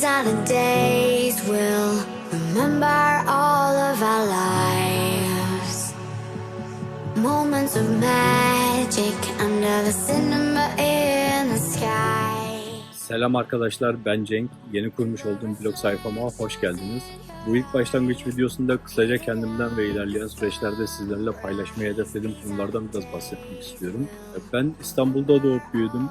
These are the days we'll remember all of our lives. Moments of magic under the cinema in the sky. Selam arkadaşlar ben Cenk. Yeni kurmuş olduğum blog sayfama hoş geldiniz. Bu ilk başlangıç videosunda kısaca kendimden ve ilerleyen süreçlerde sizlerle paylaşmayı hedeflediğim konulardan biraz bahsetmek istiyorum. Ben İstanbul'da doğup büyüdüm.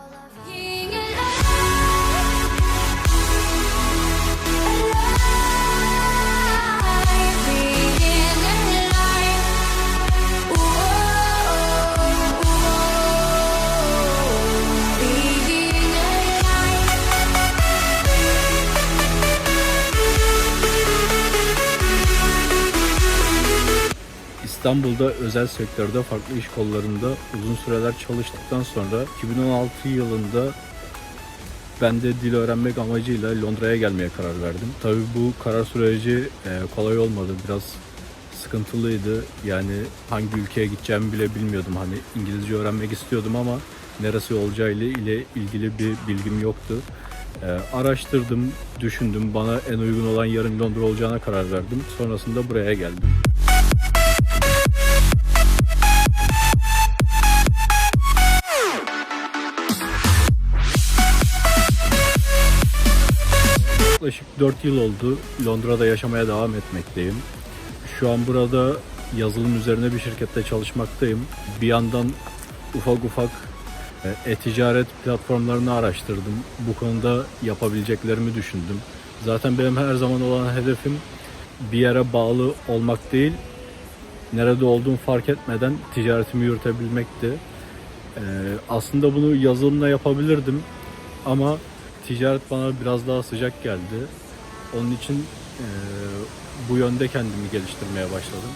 İstanbul'da özel sektörde farklı iş kollarında uzun süreler çalıştıktan sonra 2016 yılında ben de dil öğrenmek amacıyla Londra'ya gelmeye karar verdim. Tabii bu karar süreci e, kolay olmadı. Biraz sıkıntılıydı. Yani hangi ülkeye gideceğimi bile bilmiyordum. Hani İngilizce öğrenmek istiyordum ama neresi olacağıyla ile ilgili bir bilgim yoktu. E, araştırdım, düşündüm. Bana en uygun olan yarın Londra olacağına karar verdim. Sonrasında buraya geldim. Yaklaşık 4 yıl oldu. Londra'da yaşamaya devam etmekteyim. Şu an burada yazılım üzerine bir şirkette çalışmaktayım. Bir yandan ufak ufak e, e-ticaret platformlarını araştırdım. Bu konuda yapabileceklerimi düşündüm. Zaten benim her zaman olan hedefim bir yere bağlı olmak değil, nerede olduğumu fark etmeden ticaretimi yürütebilmekti. Ee, aslında bunu yazılımla yapabilirdim ama ticaret bana biraz daha sıcak geldi. Onun için e, bu yönde kendimi geliştirmeye başladım.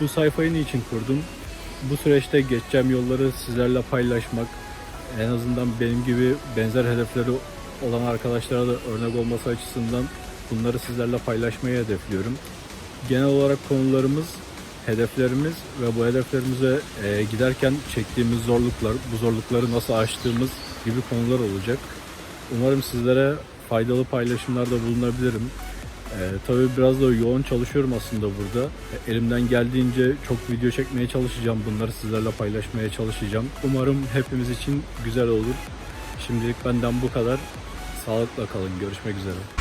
Bu sayfayı niçin kurdum? Bu süreçte geçeceğim yolları sizlerle paylaşmak, en azından benim gibi benzer hedefleri olan arkadaşlara da örnek olması açısından bunları sizlerle paylaşmayı hedefliyorum. Genel olarak konularımız, hedeflerimiz ve bu hedeflerimize e, giderken çektiğimiz zorluklar, bu zorlukları nasıl aştığımız gibi konular olacak. Umarım sizlere faydalı paylaşımlarda bulunabilirim. Ee, tabii biraz da yoğun çalışıyorum aslında burada. E, Elimden geldiğince çok video çekmeye çalışacağım. Bunları sizlerle paylaşmaya çalışacağım. Umarım hepimiz için güzel olur. Şimdilik benden bu kadar. Sağlıkla kalın. Görüşmek üzere.